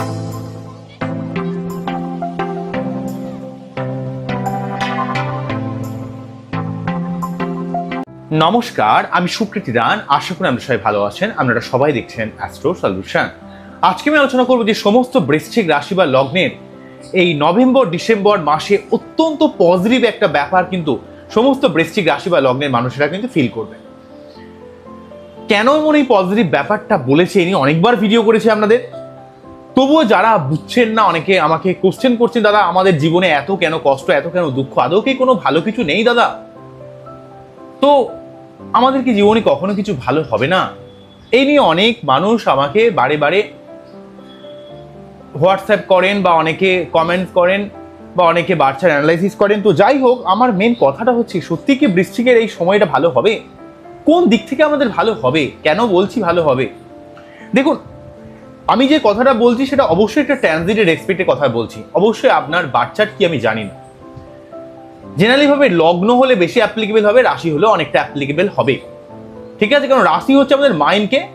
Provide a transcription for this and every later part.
নমস্কার, আমি সুকৃতি দান আশা করি আপনারা সবাই ভালো আছেন। আপনারা সবাই দেখছেন অ্যাস্ট্রো সলিউশন আজকে আমি আলোচনা করব যে সমস্ত বৃশ্চিক রাশি বা লগ্নের এই নভেম্বর, ডিসেম্বর মাসে অত্যন্ত পজিটিভ একটা ব্যাপার কিন্তু সমস্ত বৃশ্চিক রাশি বা লগ্নের মানুষেরা কিন্তু ফিল করবে। কেন এমন এই পজিটিভ ব্যাপারটা বলেছে ইনি অনেকবার ভিডিও করেছে আপনাদের? তবুও যারা বুঝছেন না, অনেকে আমাকে কোশ্চেন করছেন, দাদা, আমাদের জীবনে এত কেন কষ্ট, এত কেন দুঃখ? আদৌ কি কোনো ভালো কিছু নেই, দাদা? তো আমাদের কি জীবনে কখনো কিছু ভালো হবে না? এই নিয়ে অনেক মানুষ আমাকে বারে বারে হোয়াটসঅ্যাপ করেন বা অনেকে কমেন্ট করেন বা অনেকে বাচ্চার অ্যানালাইসিস করেন। তো যাই হোক, আমার মেন কথাটা হচ্ছে, সত্যি কি বৃষ্টিকের এই সময়টা ভালো হবে? কোন দিক থেকে আমাদের ভালো হবে? কেন বলছি ভালো হবে? দেখুন আমি যে কথাটা বলছি সেটা অবশ্যই একটা ট্রানজিটের এক্সপেক্টের কথা বলছি। অবশ্যই আপনার বাচ্চার কি আমি জানি না। জেনারেলিভাবে লগ্ন হলে বেশি অ্যাপ্লিকেবল হবে, রাশি হলে অনেকটা অ্যাপ্লিকেবল হবে। ঠিক আছে? কারণ রাশি হচ্ছে আমাদের মাইন্ডকে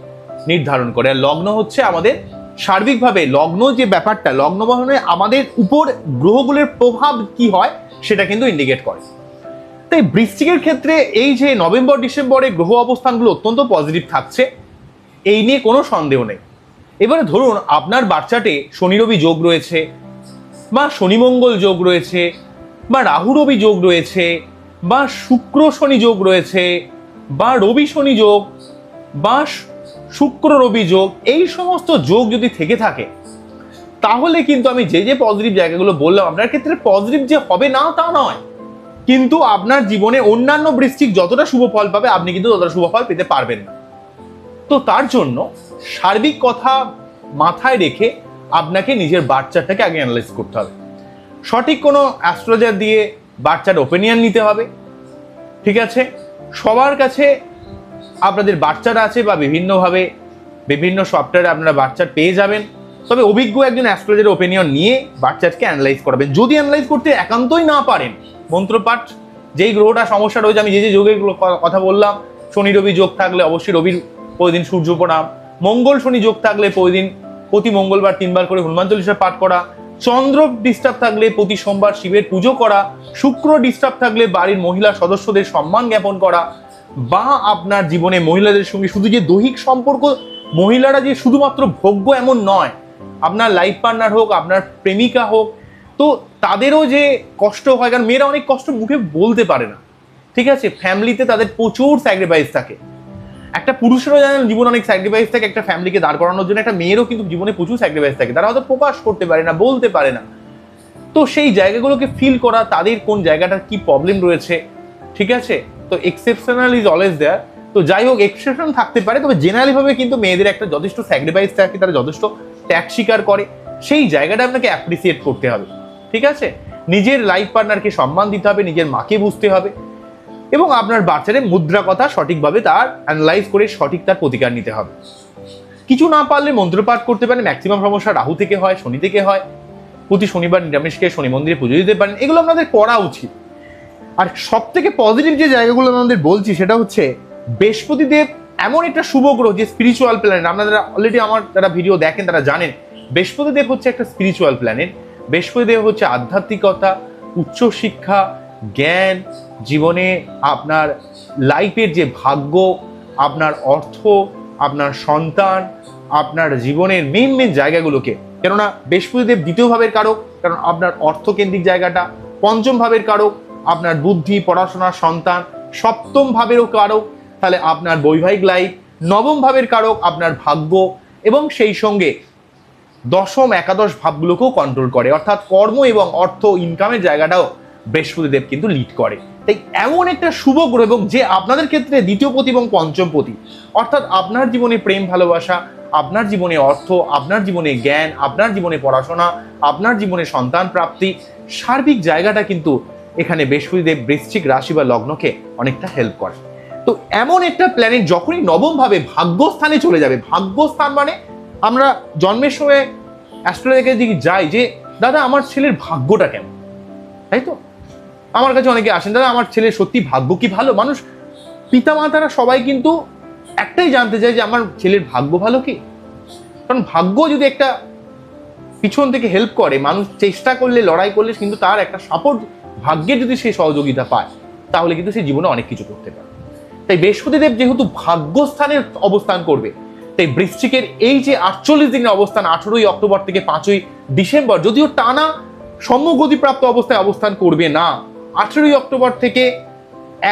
নির্ধারণ করে, আর লগ্ন হচ্ছে আমাদের সার্বিকভাবে লগ্ন যে ব্যাপারটা, লগ্ন বহনে আমাদের উপর গ্রহগুলোর প্রভাব কি হয় সেটা কিন্তু ইন্ডিকেট করে। তাই বৃশ্চিকের ক্ষেত্রে এই যে নভেম্বর, ডিসেম্বরে গ্রহ অবস্থানগুলো অত্যন্ত পজিটিভ থাকছে, এই নিয়ে কোনো সন্দেহ নেই। এবারে ধরুন আপনার বাচ্চাটে শনি রবি যোগ রয়েছে, বা শনি মঙ্গল যোগ রয়েছে, বা রাহু রবি যোগ রয়েছে, বা শুক্র শনি যোগ রয়েছে, বা রবি শনি যোগ, বা শুক্র রবি যোগ, এই সমস্ত যোগ যদি থেকে থাকে, তাহলে কিন্তু আমি যে যে পজিটিভ জায়গাগুলো বললাম, আপনার ক্ষেত্রে পজিটিভ যে হবে না তা নয়। কিন্তু আপনার জীবনে অন্যান্য বৃষ্টিক যতটা শুভ ফল পাবে, আপনি কিন্তু ততটা শুভ ফল পেতে পারবেন না। তো তার জন্য সার্বিক কথা মাথায় রেখে আপনাকে নিজের বাচ্চাটাকে আগে অ্যানালাইজ করতে হবে। সঠিক কোনো অ্যাস্ট্রোলজার দিয়ে বাচ্চার ওপিনিয়ন নিতে হবে, ঠিক আছে? সবার কাছে আপনাদের বাচ্চারা আছে বা বিভিন্নভাবে বিভিন্ন সফটওয়্যারে আপনারা বাচ্চার পেয়ে যাবেন, তবে অভিজ্ঞ একজন অ্যাস্ট্রোলজারের ওপিনিয়ন নিয়ে বাচ্চাকে অ্যানালাইজ করাবেন। যদি অ্যানালাইজ করতে একান্তই না পারেন, মন্ত্রপাঠ, যেই গ্রহটা সমস্যা রয়েছে, আমি যে যে যোগের কথা বললাম, শনি রবি যোগ থাকলে অবশ্যই রবির প্রতিদিন সূর্য প্রণাম মঙ্গল শনি যোগ থাকলে প্রতিদিন, প্রতি মঙ্গলবার তিনবার করে হনুমান চল্লিশা পাঠ করা, চন্দ্র ডিস্টার্ব থাকলে প্রতি সোমবার শিবের পুজো করা, শুক্র ডিস্টার্ব থাকলে বাড়ির মহিলা সদস্যদের সম্মান জ্ঞাপন করা, বা আপনার জীবনে মহিলাদের সঙ্গে শুধু যে দৈহিক সম্পর্ক, মহিলারা যে শুধুমাত্র ভোগ্য এমন নয়, আপনার লাইফ পার্টনার হোক, আপনার প্রেমিকা হোক, তো তাদেরও যে কষ্ট হয়, কারণ মেয়েরা অনেক কষ্ট মুখে বলতে পারে না, ঠিক আছে? ফ্যামিলিতে তাদের প্রচুর স্যাক্রিফাইস থাকে। একটা পুরুষেরও জানেন জীবনে অনেক স্যাক্রিফাইস থাকে, একটা ফ্যামিলিকে দাঁড় করানোর জন্য, একটা মেয়েরও কিন্তু জীবনে প্রচুর স্যাক্রিফাইস থাকে। তারা হয়তো প্রকাশ করতে পারে না, বলতে পারে না। তো সেই জায়গাগুলোকে ফিল করা, তাদের কোন জায়গাটার কি প্রবলেম রয়েছে, ঠিক আছে? তো এক্সেপশনাল ইজ অলওয়েজ দেয়ার তো যাই হোক এক্সেপশন থাকতে পারে, তবে জেনারেলিভাবে কিন্তু মেয়েদের একটা যথেষ্ট স্যাক্রিফাইস থাকে, তারা যথেষ্ট ত্যাগ স্বীকার করে। সেই জায়গাটা আপনাকে অ্যাপ্রিসিয়েট করতে হবে, ঠিক আছে? নিজের লাইফ পার্টনারকে সম্মান দিতে হবে, নিজের মাকে বুঝতে হবে। এবং আপনার বাচ্চাদের মুদ্রা কথা সঠিকভাবে তার অ্যানালাইজ করে সঠিক তার প্রতিকার নিতে হবে। কিছু না পারলে মন্ত্রপাঠ করতে পারেন ম্যাক্সিমাম সমস্যা রাহু থেকে হয়, শনি থেকে হয়, প্রতি শনিবার নিরামিষকে শনি মন্দিরে পুজো দিতে পারেন, এগুলো আপনাদের করা উচিত। আর সব থেকে পজিটিভ যে জায়গাগুলো আমাদের বলছি সেটা হচ্ছে বৃহস্পতি দেব এমন একটা শুভ গ্রহ যে স্পিরিচুয়াল প্ল্যানেট আপনারা অলরেডি আমার যারা ভিডিও দেখেন তারা জানেন, বৃহস্পতিদেব হচ্ছে একটা স্পিরিচুয়াল প্ল্যানেট বৃহস্পতি দেব হচ্ছে আধ্যাত্মিকতা, উচ্চশিক্ষা, জ্ঞান জীবনে আপনার লাইফের যে ভাগ্য, আপনার অর্থ, আপনার সন্তান, আপনার জীবনের মেন মেন জায়গাগুলোকে, কেননা বৃহস্পতিদেব দ্বিতীয় ভাবের কারক, কারণ আপনার অর্থকেন্দ্রিক জায়গাটা, পঞ্চম ভাবের কারক, আপনার বুদ্ধি, পড়াশোনা, সন্তান, সপ্তম ভাবেরও কারক, তাহলে আপনার বৈবাহিক লাইফ নবম ভাবের কারক, আপনার ভাগ্য, এবং সেই সঙ্গে দশম, একাদশ ভাবগুলোকেও কন্ট্রোল করে। অর্থাৎ কর্ম এবং অর্থ ইনকামের জায়গাটাও বৃহস্পতিদেব কিন্তু লিড করে। তাই এমন একটা শুভ গ্রহ এবং যে আপনাদের ক্ষেত্রে দ্বিতীয় পতি এবং পঞ্চম পতি, অর্থাৎ আপনার জীবনে প্রেম, ভালোবাসা, আপনার জীবনে অর্থ, আপনার জীবনে জ্ঞান, আপনার জীবনে পড়াশোনা, আপনার জীবনে সন্তান প্রাপ্তি, সার্বিক জায়গাটা কিন্তু এখানে বৃহস্পতিদেব বৃশ্চিক রাশি বা লগ্নকে অনেকটা হেল্প করে। তো এমন একটা প্ল্যানেট যখনই নবম ভাবে ভাগ্যস্থানে চলে যাবে, ভাগ্যস্থান মানে আমরা জন্মের সময় অ্যাস্ট্রোলজিকের দিকে যাই যে, দাদা, আমার ছেলের ভাগ্যটা কেমন? তাই তো? আমার কাছে অনেকে আসেন, দাদা, আমার ছেলে সত্যি ভাগ্য কি ভালো? মানুষ পিতা মাতারা সবাই কিন্তু একটাই জানতে চায় যে আমার ছেলের ভাগ্য ভালো কি? কারণ ভাগ্য যদি একটা পিছন থেকে হেল্প করে, মানুষ চেষ্টা করলে, লড়াই করলে কিন্তু তার একটা সাপোর্ট ভাগ্যে যদি সে সহযোগিতা পায়, তাহলে কিন্তু সে জীবনে অনেক কিছু করতে পারে। তাই বৃহস্পতিদেব যেহেতু ভাগ্যস্থানের অবস্থান করবে, তাই বৃশ্চিকের এই যে আটচল্লিশ দিনের অবস্থান, আঠেরোই অক্টোবর থেকে পাঁচই ডিসেম্বর, যদিও টানা সম্যগতিপ্রাপ্ত অবস্থায় অবস্থান করবে না আঠেরোই অক্টোবর থেকে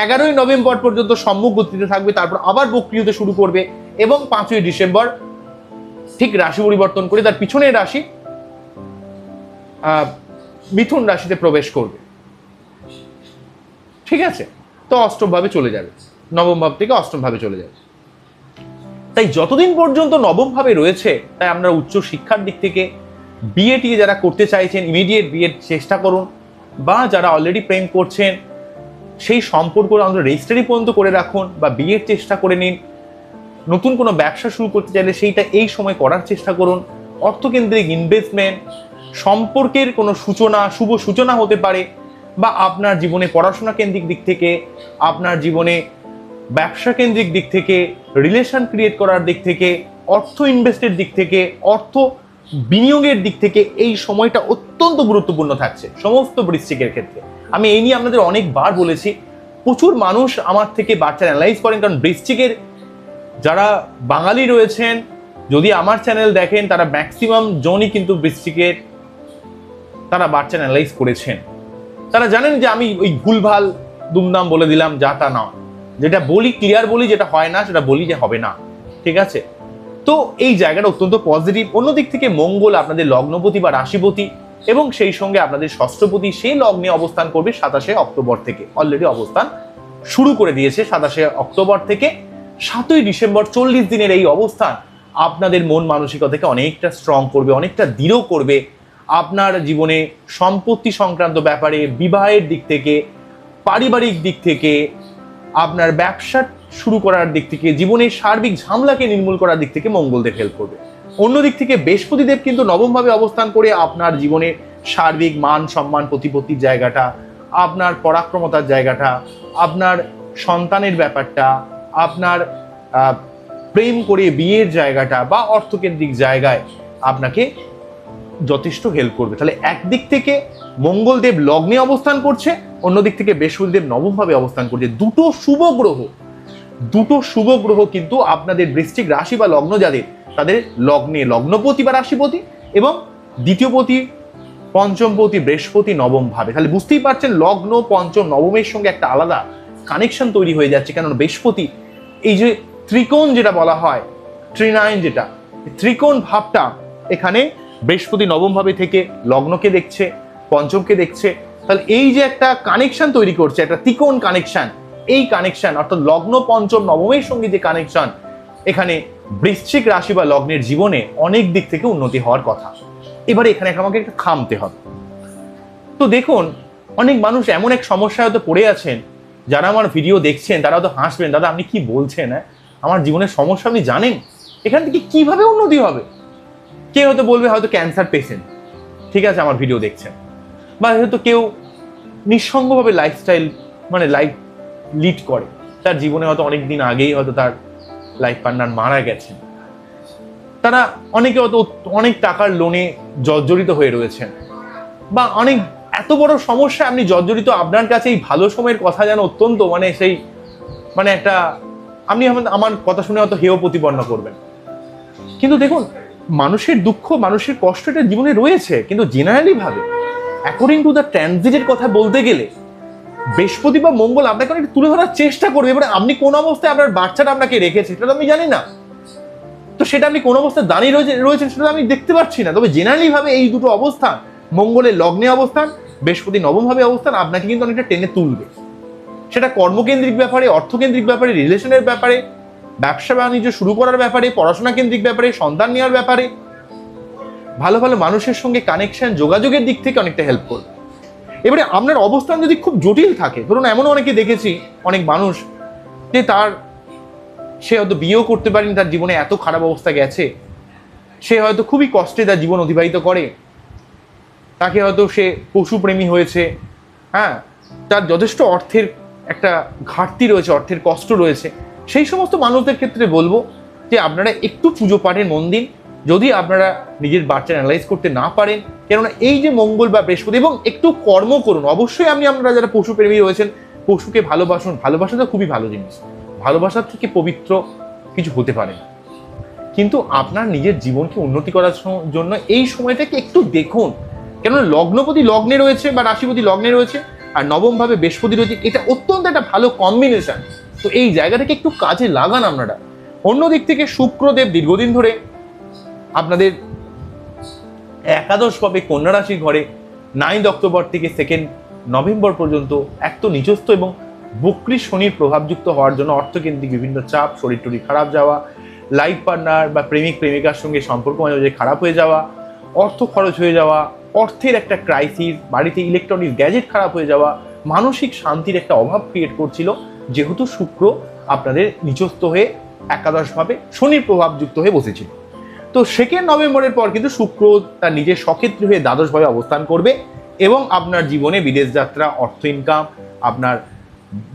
এগারোই নভেম্বর পর্যন্ত সম্মুখ গতিতে থাকবে, তারপর আবার বক্রিয় হতে শুরু করবে এবং পাঁচই ডিসেম্বর ঠিক রাশি পরিবর্তন করে তার পিছনের রাশি মিথুন রাশিতে প্রবেশ করবে। ঠিক আছে? তো অষ্টম ভাবে চলে যাবে। নবম ভাব থেকে অষ্টম ভাবে চলে যাবে। তাই যতদিন পর্যন্ত নবম ভাবে রয়েছে, তাই আমরা উচ্চ শিক্ষার দিক থেকে বিএটি যারা করতে চাইছেন ইমিডিয়েট বিএড চেষ্টা করুন। বা যারা অলরেডি প্রেম করছেন, সেই সম্পর্ক আমরা রেজিস্ট্রারি পর্যন্ত করে রাখুন বা বিয়ের চেষ্টা করে নিন। নতুন কোনো ব্যবসা শুরু করতে চাইলে সেইটা এই সময় করার চেষ্টা করুন। অর্থকেন্দ্রিক ইনভেস্টমেন্ট সম্পর্কের কোনো সূচনা, শুভ সূচনা হতে পারে বা আপনার জীবনে পড়াশোনা কেন্দ্রিক দিক থেকে, আপনার জীবনে ব্যবসা কেন্দ্রিক দিক থেকে রিলেশন ক্রিয়েট করার দিক থেকে, অর্থ ইনভেস্টের দিক থেকে, অর্থ বিনিয়োগের দিক থেকে এই সময়টা অত্যন্ত গুরুত্বপূর্ণ থাকছে, সমস্ত বৃশ্চিকের ক্ষেত্রে। আমি এই নিয়ে আপনাদের অনেকবার বলেছি, প্রচুর মানুষ আমার থেকে বাচ্চা অ্যানালাইজ করেন, কারণ বৃশ্চিকের যারা বাঙালি রয়েছেন, যদি আমার চ্যানেল দেখেন, তারা ম্যাক্সিমাম জনই কিন্তু বৃশ্চিকের তারা বাচ্চা অ্যানালাইজ করেছেন। তারা জানেন যে আমি ওই ভুলভাল, দুমদাম বলে দিলাম, যা তা না যেটা বলি ক্লিয়ার বলি, যেটা হয় না, সেটা বলি যে হবে না। ঠিক আছে? তো এই জায়গাটা অত্যন্ত পজিটিভ অন্যদিক থেকে মঙ্গল আপনাদের লগ্নপতি বা রাশিপতি এবং সেই সঙ্গে আপনাদের ষষ্ঠপতি সেই লগ্নে অবস্থান করবে সাতাশে অক্টোবর থেকে। অলরেডি অবস্থান শুরু করে দিয়েছে সাতাশে অক্টোবর থেকে। সাতই ডিসেম্বর চল্লিশ দিনের এই অবস্থান আপনাদের মন মানসিকতাকে অনেকটা স্ট্রং করবে, অনেকটা দৃঢ় করবে। আপনার জীবনে সম্পত্তি সংক্রান্ত ব্যাপারে, বিবাহের দিক থেকে, পারিবারিক দিক থেকে, আপনার ব্যবসা শুরু করার দিক থেকে, জীবনের সার্বিক ঝামলাকে নির্মূল করার দিক থেকে মঙ্গলদেব হেল্প করবে। অন্য দিক থেকে বৃহস্পতিদেব কিন্তু নবমভাবে অবস্থান করে আপনার জীবনের সার্বিক মান সম্মান প্রতিপত্তির জায়গাটা, আপনার পরাক্রমতার জায়গাটা, আপনার সন্তানের ব্যাপারটা, আপনার প্রেম করে বিয়ের জায়গাটা বা অর্থকেন্দ্রিক জায়গায় আপনাকে যথেষ্ট হেল্প করবে। তাহলে একদিক থেকে মঙ্গলদেব লগ্নে অবস্থান করছে, অন্যদিক থেকে বৃহস্পতিদেব নবমভাবে অবস্থান করছে। দুটো শুভ গ্রহ দুটো শুভ গ্রহ কিন্তু আপনাদের বৃশ্চিক রাশি বা লগ্ন যাদের, তাদের লগ্নে লগ্নপতি বা রাশিপতি এবং দ্বিতীয়পতি পঞ্চমপতি বৃহস্পতি, নবম ভাবে। তাহলে বুঝতেই পারছেন, লগ্ন, পঞ্চম, নবমের সঙ্গে একটা আলাদা কানেকশন তৈরি হয়ে যাচ্ছে, কেননা বৃহস্পতি এই যে ত্রিকোণ যেটা বলা হয়, ত্রিনায়ন যেটা ত্রিকোণ ভাবটা এখানে বৃহস্পতি নবম ভাবে থেকে লগ্নকে দেখছে, পঞ্চমকে দেখছে। তাহলে এই যে একটা কানেকশন তৈরি করছে, একটা ত্রিকোণ কানেকশন এই কানেকশন অর্থাৎ লগ্ন পঞ্চম নবমের সঙ্গে যে কানেকশন এখানে বৃশ্চিক রাশি বা লগ্নের জীবনে অনেক দিক থেকে উন্নতি হওয়ার কথা। এবারে এখানে আমাকে একটা থামতে হবে। তো দেখুন, অনেক মানুষ এমন এক সমস্যায় হয়তো পড়ে আছেন, যারা আমার ভিডিও দেখছেন, তারা হয়তো হাসবেন, দাদা, আপনি কি বলছেন হ্যাঁ? আমার জীবনের সমস্যা আপনি জানেন? এখান থেকে কীভাবে উন্নতি হবে? কে হয়তো বলবে, হয়তো ক্যান্সার পেশেন্ট ঠিক আছে, আমার ভিডিও দেখছেন। বা হয়তো কেউ নিঃসঙ্গভাবে লাইফস্টাইল মানে লাইফ লিড করে। তার জীবনে হয়তো অনেক দিন আগেই হয়তো তার লাইফ পার্টনার মারা গেছেন। তারা অনেকে হয়তো অনেক টাকার লোনে জর্জরিত হয়ে রয়েছেন। বা অনেক, এত বড় সমস্যা আপনি জর্জরিত, আপনার কাছে এই ভালো সময়ের কথা যেন অত্যন্ত মানে সেই মানে একটা, আপনি আমার- কথা শুনে হয়তো হেয় প্রতিপন্ন করবেন। কিন্তু দেখুন, মানুষের দুঃখ, মানুষের কষ্ট এটা জীবনে রয়েছে। কিন্তু জেনারেলি ভাবে অ্যাকর্ডিং টু দ্য ট্রানজিটের কথা বলতে গেলে বৃহস্পতি বা মঙ্গল আপনাকে অনেক তুলে ধরার চেষ্টা করবে। এবারে আপনি কোন অবস্থায় আপনার বাচ্চাটা আপনাকে রেখেছে, সেটা তো আমি জানি না। তো সেটা আপনি কোন অবস্থায় দাঁড়িয়ে রয়েছে, রয়েছেন সেটা আমি দেখতে পাচ্ছি না। তবে জেনারেলি ভাবে এই দুটো অবস্থান মঙ্গলের লগ্নে অবস্থান, বৃহস্পতি নবমভাবে অবস্থান, আপনাকে কিন্তু অনেকটা টেনে তুলবে। সেটা কর্মকেন্দ্রিক ব্যাপারে, অর্থকেন্দ্রিক ব্যাপারে রিলেশনের ব্যাপারে, ব্যবসা বাণিজ্য শুরু করার ব্যাপারে, পড়াশোনা কেন্দ্রিক ব্যাপারে, সন্তান নেওয়ার ব্যাপারে, ভালো ভালো মানুষের সঙ্গে কানেকশন যোগাযোগের দিক থেকে অনেকটা হেল্প করবে। এবারে আপনার অবস্থান যদি খুব জটিল থাকে, ধরুন এমনও অনেকে দেখেছি, অনেক মানুষ, যে তার, সে হয়তো বিয়েও করতে পারেনি, তার জীবনে এত খারাপ অবস্থা গেছে, সে হয়তো খুবই কষ্টে তার জীবন অতিবাহিত করে, তাকে হয়তো সে পশুপ্রেমী হয়েছে হ্যাঁ তার যথেষ্ট অর্থের একটা ঘাটতি রয়েছে, অর্থের কষ্ট রয়েছে, সেই সমস্ত মানুষদের ক্ষেত্রে বলব যে আপনারা একটু পুজো পাঠের মন দিন যদি আপনারা নিজের বাচ্চা অ্যানালাইজ করতে না পারেন, কেননা এই যে মঙ্গল বা বৃহস্পতি এবং একটু কর্ম করুন। অবশ্যই আপনি আপনারা যারা পশুপ্রেমী রয়েছেন, পশুকে ভালোবাসুন। ভালোবাসা তো খুবই ভালো জিনিস। ভালোবাসার থেকে পবিত্র কিছু হতে পারে। কিন্তু আপনার নিজের জীবনকে উন্নতি করার জন্য এই সময়টাকে একটু দেখুন। কেননা লগ্নপতি লগ্নে রয়েছে বা রাশিপতি লগ্নে রয়েছে, আর নবম ভাবে বৃহস্পতি রয়েছে, এটা অত্যন্ত একটা ভালো কম্বিনেশন তো এই জায়গাটাকে একটু কাজে লাগান আপনারা। অন্যদিক থেকে শুক্রদেব দীর্ঘদিন ধরে আপনাদের একাদশ ভাবে কন্যা রাশির ঘরে নাইন্থ অক্টোবর থেকে সেকেন্ড নভেম্বর পর্যন্ত এক তো নিজস্ব এবং বক্রি শনির প্রভাবযুক্ত হওয়ার জন্য অর্থকেন্দ্রিক বিভিন্ন চাপ, শরীর টরীর খারাপ যাওয়া লাইফ পার্টনার বা প্রেমিক, প্রেমিকার সঙ্গে সম্পর্ক মাঝে মাঝে খারাপ হয়ে যাওয়া, অর্থ খরচ হয়ে যাওয়া, অর্থের একটা ক্রাইসিস বাড়িতে ইলেকট্রনিক গ্যাজেট খারাপ হয়ে যাওয়া, মানসিক শান্তির একটা অভাব ক্রিয়েট করছিল। যেহেতু শুক্র আপনাদের নিচস্থ হয়ে একাদশভাবে শনির প্রভাবযুক্ত হয়ে বসেছিল। তো সেকেন্ড নভেম্বরের পর কিন্তু শুক্র তার নিজের সক্ষেত্রী হয়ে দ্বাদশভাবে অবস্থান করবে এবং আপনার জীবনে বিদেশ যাত্রা, অর্থ ইনকাম আপনার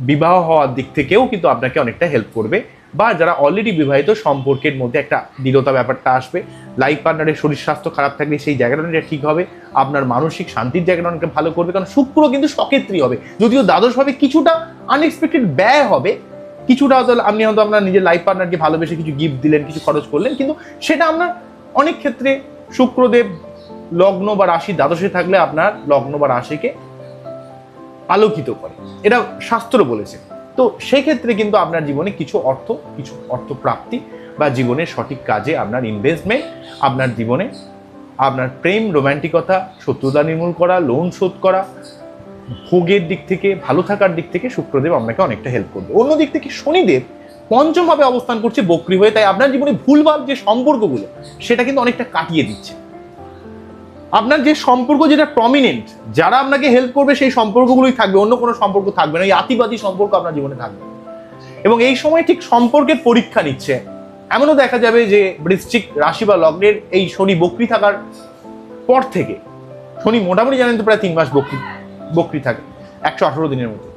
বিবাহ হওয়ার দিক থেকেও কিন্তু আপনাকে অনেকটা হেল্প করবে। বা যারা অলরেডি বিবাহিত সম্পর্কের মধ্যে একটা দৃঢ়তা ব্যাপারটা আসবে লাইফ পার্টনারের শরীর স্বাস্থ্য খারাপ থাকলে সেই জায়গাটা ঠিক হবে, আপনার মানসিক শান্তির জায়গাটা অনেকটা ভালো করবে, কারণ শুক্র কিন্তু সক্ষেত্রী হবে। যদিও দ্বাদশভাবে কিছুটা আনএক্সপেক্টেড ব্যয় হবে কিছুটা হয়তো আপনি হয়তো আপনার নিজের লাইফ পার্টনারকে ভালোবেসে কিছু গিফট দিলেন, কিছু খরচ করলেন, কিন্তু সেটা আপনার অনেক ক্ষেত্রে শুক্রদেব, লগ্ন বা রাশি দ্বাদশে থাকলে আপনার লগ্ন বা রাশিকে আলোকিত করে। এটা শাস্ত্র বলেছে। তো সেক্ষেত্রে কিন্তু আপনার জীবনে কিছু অর্থ কিছু অর্থ প্রাপ্তি বা জীবনের সঠিক কাজে আপনার ইনভেস্টমেন্ট আপনার জীবনে আপনার প্রেম রোমান্টিকতা শত্রুতা নির্মূল করা লোন শোধ করা ভোগের দিক থেকে, ভালো থাকার দিক থেকে শুক্রদেব আপনাকে অনেকটা হেল্প করবে। অন্য দিক থেকে শনিদেব পঞ্চমভাবে অবস্থান করছে বক্রি হয়ে, তাই আপনার জীবনে ভুলভাল যে সম্পর্কগুলো, সেটা কিন্তু অনেকটা কাটিয়ে দিচ্ছে। আপনার যে সম্পর্ক যেটা প্রমিনেন্ট যারা আপনাকে হেল্প করবে, সেই সম্পর্কগুলোই থাকবে, অন্য কোনো সম্পর্ক থাকবে না, এই আতিবাদী সম্পর্ক আপনার জীবনে থাকবে। এবং এই সময় ঠিক সম্পর্কের পরীক্ষা নিচ্ছে। এমনও দেখা যাবে যে বৃশ্চিক রাশি বা লগ্নের এই শনি বক্রি থাকার পর থেকে, শনি মোটামুটি জানেন তো প্রায় তিন মাস বক্রি। বক্রি থাকে, একশো আঠারো দিনের মতো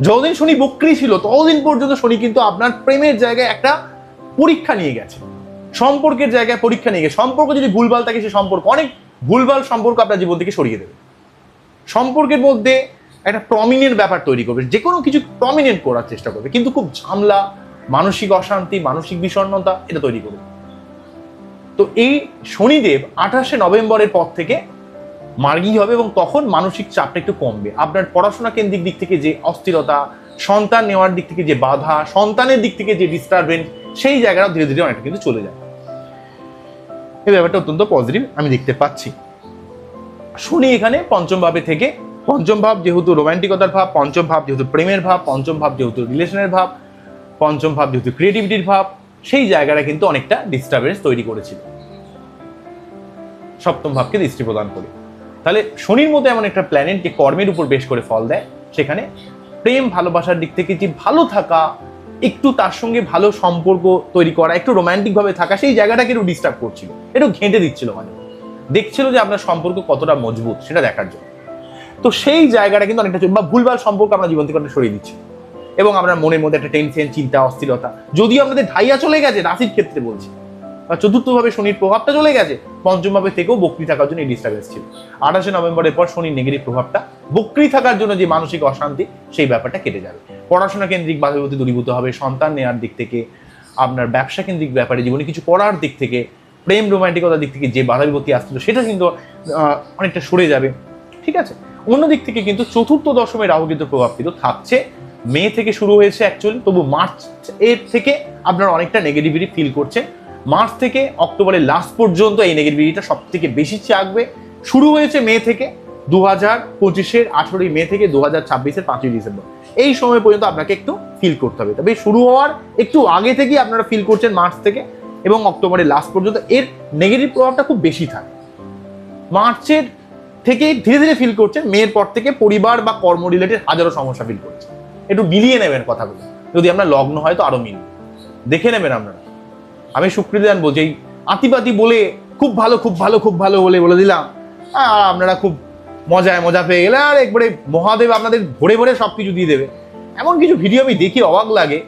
যতদিন শনি বক্রি ছিল, ততদিন পর্যন্ত শনি কিন্তু আপনার প্রেমের জায়গায় একটা পরীক্ষা নিয়ে গেছে। সম্পর্কের জায়গায় পরীক্ষা নিয়ে গেছে। সম্পর্ক যদি ভুলভাল থাকে, সে সম্পর্ক, অনেক ভুলভাল সম্পর্ক আপনার জীবন থেকে সরিয়ে দেবে। সম্পর্কের মধ্যে একটা প্রমিনেন্ট ব্যাপার তৈরি করবে। যে কোনো কিছু প্রমিনেন্ট করার চেষ্টা করবে। কিন্তু খুব ঝামলা, মানসিক অশান্তি, মানসিক বিষণ্ণতা, এটা তৈরি করবে। তো এই শনিদেব আঠাশে নভেম্বরের পর থেকে মার্গী হবে এবং তখন মানসিক চাপটা একটু কমবে। আপনার পড়াশোনা কেন্দ্রিক দিক থেকে যে অস্থিরতা, সন্তান নেওয়ার দিক থেকে যে বাধা, সন্তানের দিক থেকে যে ডিস্টারবেন্স সেই জায়গাটা ধীরে ধীরে অনেকটা কিন্তু চলে যায়। এই ব্যাপারটা অত্যন্ত পজিটিভ আমি দেখতে পাচ্ছি। শুনি এখানে পঞ্চম ভাবে থেকে, পঞ্চম ভাব যেহেতু রোমান্টিকতার ভাব, পঞ্চম ভাব যেহেতু প্রেমের ভাব, পঞ্চম ভাব যেহেতু রিলেশনের ভাব, পঞ্চম ভাব যেহেতু ক্রিয়েটিভিটির ভাব, সেই জায়গাটা কিন্তু অনেকটা ডিস্টারবেন্স তৈরি করেছিল। সপ্তম ভাবকে দৃষ্টি প্রদান করে। তাহলে শনির মধ্যে এমন একটা প্ল্যানেট যে কর্মের উপর বেশ করে ফল দেয়, সেখানে প্রেম, ভালোবাসার দিক থেকে যে ভালো থাকা, একটু তার সঙ্গে ভালো সম্পর্ক তৈরি করা, একটু রোমান্টিক ভাবে থাকা, সেই জায়গাটাকে একটু ডিস্টার্ব করছিল। একটু ঘেঁটে দিচ্ছিল মানে। দেখছিল যে আপনার সম্পর্ক কতটা মজবুত, সেটা দেখার জন্য। তো সেই জায়গাটা কিন্তু অনেকটা বা ভুলভাল সম্পর্ক আমরা জীবন থেকে সরিয়ে দিচ্ছি। এবং আপনার মনের মধ্যে একটা টেনশন চিন্তা, অস্থিরতা, যদিও আপনাদের ঢাইয়া চলে গেছে, রাশির ক্ষেত্রে বলছি। বা চতুর্থভাবে শনির প্রভাবটা চলে গেছে, পঞ্চমভাবে থেকেও বক্রি থাকার জন্য এই ডিস্টার্বেন্স ছিল। আঠাশে নভেম্বরের পর শনির নেগেটিভ প্রভাবটা, বক্রি থাকার জন্য যে মানসিক অশান্তি, সেই ব্যাপারটা কেটে যাবে। পড়াশোনা কেন্দ্রিক বাধা বিপত্তি দূরীভূত হবে, সন্তান নেওয়ার দিক থেকে, আপনার ব্যবসা কেন্দ্রিক ব্যাপারে, জীবনে কিছু করার দিক থেকে, প্রেম রোমান্টিকতার দিক থেকে যে বাধা বিপত্তি আসছিল, সেটা কিন্তু অনেকটা সরে যাবে। ঠিক আছে? অন্য দিক থেকে কিন্তু চতুর্থ দশমে রাহু কিন্তু প্রভাব কিন্তু থাকছে। মে থেকে শুরু হয়েছে অ্যাকচুয়ালি তবু মার্চ এর থেকে আপনারা অনেকটা নেগেটিভিটি ফিল করছে। মার্চ থেকে অক্টোবরের লাস্ট পর্যন্ত এই নেগেটিভিটিটা সব থেকে বেশি চাকবে শুরু হয়েছে মে থেকে দু হাজার পঁচিশের আঠেরোই মে থেকে দু হাজার ছাব্বিশের পাঁচই ডিসেম্বর। এই সময় পর্যন্ত আপনাকে একটু ফিল করতে হবে। তবে শুরু হওয়ার একটু আগে থেকেই আপনারা ফিল করছেন মার্চ থেকে এবং অক্টোবরের লাস্ট পর্যন্ত এর নেগেটিভ প্রভাবটা খুব বেশি থাকে। মার্চের থেকে ধীরে ধীরে ফিল করছেন, মেয়ের পর থেকে পরিবার বা কর্ম রিলেটেড হাজারো সমস্যা ফিল করছে একটু মিলিয়ে নেবেন কথাগুলো। যদি আপনার লগ্ন হয় তো আরও মিলবে দেখে নেবেন আপনারা। আমি শুক্রিদান বলছি এই আতিপাতি বলে খুব ভালো খুব ভালো খুব ভালো বলে বলে দিলাম। আর আপনারা খুব মজায় মজা পেয়ে গেলে, আর একবারে মহাদেব আপনাদের ভরে ভরে সব কিছু দিয়ে দেবে। এমন কিছু ভিডিও আমি দেখি, অবাক লাগে,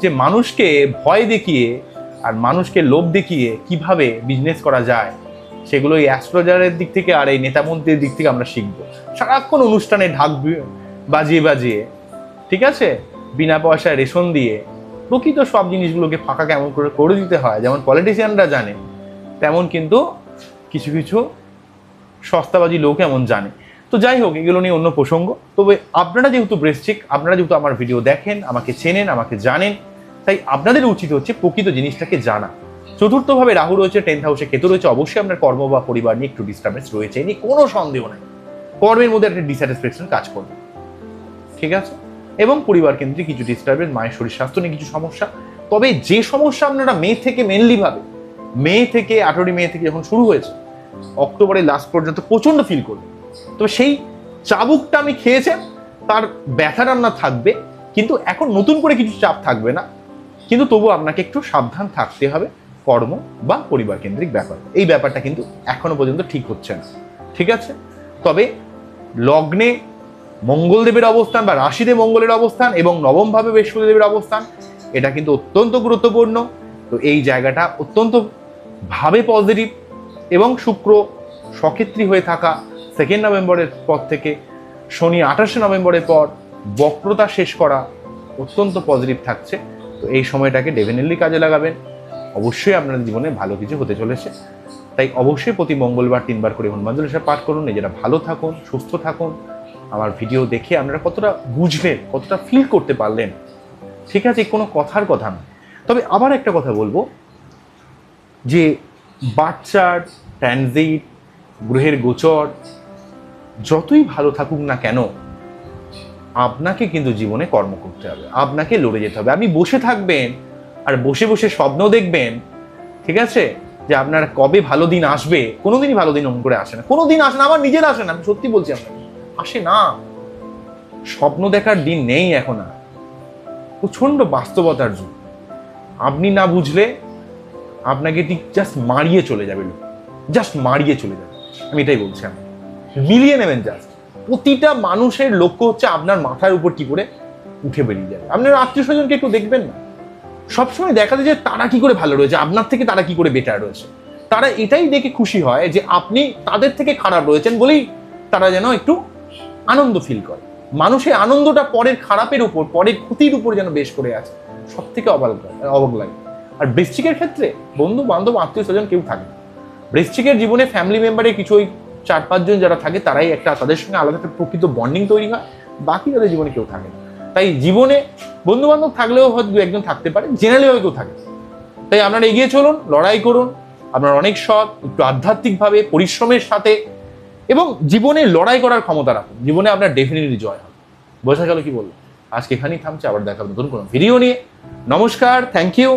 যে মানুষকে ভয় দেখিয়ে আর মানুষকে লোভ দেখিয়ে কীভাবে বিজনেস করা যায়, সেগুলো এই অ্যাস্ট্রোলজারের দিক থেকে আর এই নেতামন্ত্রীর দিক থেকে আমরা শিখব। সারাক্ষণ অনুষ্ঠানে ঢাক বাজিয়ে বাজিয়ে, ঠিক আছে? বিনা পয়সায় রেশন দিয়ে প্রকৃত সব জিনিসগুলোকে ফাঁকা কেমন করে করে দিতে হয়, যেমন পলিটিশিয়ানরা জানে, তেমন কিন্তু কিছু কিছু সস্তাবাজি লোক এমন জানে। তো যাই হোক, এগুলো নিয়ে অন্য প্রসঙ্গ। তবে আপনারা যেহেতু ব্রেস্টিক আপনারা যেহেতু আমার ভিডিও দেখেন, আমাকে চেনেন, আমাকে জানেন, তাই আপনাদের উচিত হচ্ছে প্রকৃত জিনিসটাকে জানা। চতুর্থভাবে রাহু রয়েছে টেন্থ হাউসে কেতু রয়েছে, অবশ্যই আপনার কর্ম বা পরিবার নিয়ে একটু ডিস্টার্বেন্স রয়েছে, এ নিয়ে কোনো সন্দেহ নেই। কর্মের মধ্যে একটা ডিস্যাটিসফ্যাকশন কাজ করবে। ঠিক আছে? এবং পরিবার কেন্দ্রিক কিছু ডিস্টার্বেন্স মায়ের শরীর স্বাস্থ্য নিয়ে কিছু সমস্যা। তবে যে সমস্যা আপনারা মে থেকে মেনলি ভাবে মে থেকে আঠেরোই মে থেকে যখন শুরু হয়েছে, অক্টোবরের লাস্ট পর্যন্ত প্রচণ্ড ফিল করবে তবে সেই চাবুকটা আমি খেয়েছেন, তার ব্যথাটা আপনার থাকবে, কিন্তু এখন নতুন করে কিছু চাপ থাকবে না। কিন্তু তবু আপনাকে একটু সাবধান থাকতে হবে, কর্ম বা পরিবার কেন্দ্রিক ব্যাপার। এই ব্যাপারটা কিন্তু এখনও পর্যন্ত ঠিক হচ্ছে না। ঠিক আছে? তবে লগ্নে মঙ্গলদেবের অবস্থান বা রাশিতে মঙ্গলের অবস্থান এবং নবমভাবে বৃহস্পতিদেবের অবস্থান, এটা কিন্তু অত্যন্ত গুরুত্বপূর্ণ। তো এই জায়গাটা অত্যন্ত ভাবে পজিটিভ এবং শুক্র সক্ষেত্রী হয়ে থাকা সেকেন্ড নভেম্বরের পর থেকে শনি আঠাশে নভেম্বরের পর বক্রতা শেষ করা অত্যন্ত পজিটিভ থাকছে। তো এই সময়টাকে ডেফিনেটলি কাজে লাগাবেন। অবশ্যই আপনার জীবনে ভালো কিছু হতে চলেছে। তাই অবশ্যই প্রতি মঙ্গলবার তিনবার করে হনুমান চল্লিশা পাঠ করুন। নিজেরা ভালো থাকুন, সুস্থ থাকুন। আমার ভিডিও দেখে আপনারা কতটা বুঝলেন কতটা ফিল করতে পারলেন। ঠিক আছে, কোনো কথার কথা না। তবে আবার একটা কথা বলব, যে বাচ্চার ট্রানজিট গ্রহের গোচর, যতই ভালো থাকুক না কেন, আপনাকে কিন্তু জীবনে কর্ম করতে হবে, আপনাকে লড়ে যেতে হবে। আপনি বসে থাকবেন আর বসে বসে স্বপ্ন দেখবেন, ঠিক আছে, যে আপনার কবে ভালো দিন আসবে, কোনোদিনই ভালো দিন অমন করে আসে না কোনো দিন আসে না, আমার নিজের আসে না, আমি সত্যি বলছি আপনাকে। আসে না। স্বপ্ন দেখার দিন নেই এখন আর। প্রচণ্ড বাস্তবতার যুগ। আপনি না বুঝলে আপনাকে ঠিক জাস্ট মারিয়ে চলে যাবে লোক। জাস্ট মারিয়ে চলে যাবে। আমি এটাই বলছি আমি। মিলিয়ে নেবেন জাস্ট প্রতিটা মানুষের লক্ষ্য হচ্ছে আপনার মাথার উপর কি করে উঠে বেরিয়ে যাবে। আপনার আত্মীয় স্বজনকে একটু দেখবেন না। সবসময় দেখা যায় যে তারা কি করে ভালো রয়েছে, আপনার থেকে তারা কি করে বেটার রয়েছে। তারা এটাই দেখে খুশি হয় যে আপনি তাদের থেকে খারাপ রয়েছেন বলেই তারা যেন একটু আনন্দ ফিল করে। মানুষের আনন্দটা পরের খারাপের উপর, পরের ক্ষতির উপর যেন বেশ করে আছে। সব থেকে অবাক অবাক লাগে। আর বৃশ্চিকের ক্ষেত্রে বন্ধু, বান্ধব, আত্মীয় স্বজন কেউ থাকে না। বৃশ্চিকের জীবনে ফ্যামিলি মেম্বারের কিছু ওই চার পাঁচজন যারা থাকে, তারাই একটা তাদের সঙ্গে আলাদা একটা প্রকৃত বন্ডিং তৈরি হয়। বাকি তাদের জীবনে কেউ থাকে না। তাই জীবনে বন্ধু বান্ধব থাকলেও হয়তো দু একজন থাকতে পারে জেনারেলি হয়তো কেউ থাকে তাই আপনারা এগিয়ে চলুন, লড়াই করুন। আপনার অনেক সৎ একটু আধ্যাত্মিকভাবে, পরিশ্রমের সাথে এবং জীবনে লড়াই করার ক্ষমতা রাখুন। জীবনে আপনার ডেফিনেটলি জয় হবে। বোঝা গেল কি বলব আজকে এখানেই থামছে, আবার দেখা হবে নতুন কোনো ভিডিও নিয়ে। নমস্কার থ্যাংক ইউ